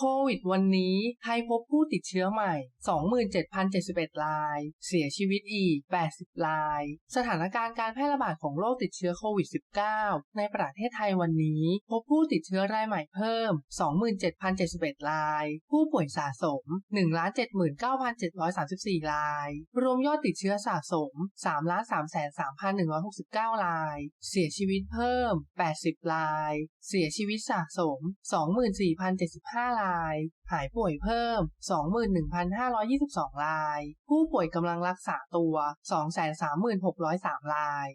โควิดวันนี้ไทยพบผู้ติดเชื้อใหม่ 27,071 ราย เสียชีวิตอีก 80 ราย สถานการณ์การแพร่ระบาดของโรคติดเชื้อโควิด -19 ในประเทศไทยวันนี้ พบผู้ติดเชื้อรายใหม่เพิ่ม 27,071 ราย ผู้ป่วยสะสม 1,79,734 ราย รวมยอดติดเชื้อสะสม 3,33,169 ราย เสียชีวิตเพิ่ม 80 ราย เสียชีวิตสะสม 24,075 รายาย หายป่วยเพิ่ม 21,522 ราย ผู้ป่วยกำลังรักษาตัว 236,003 ราย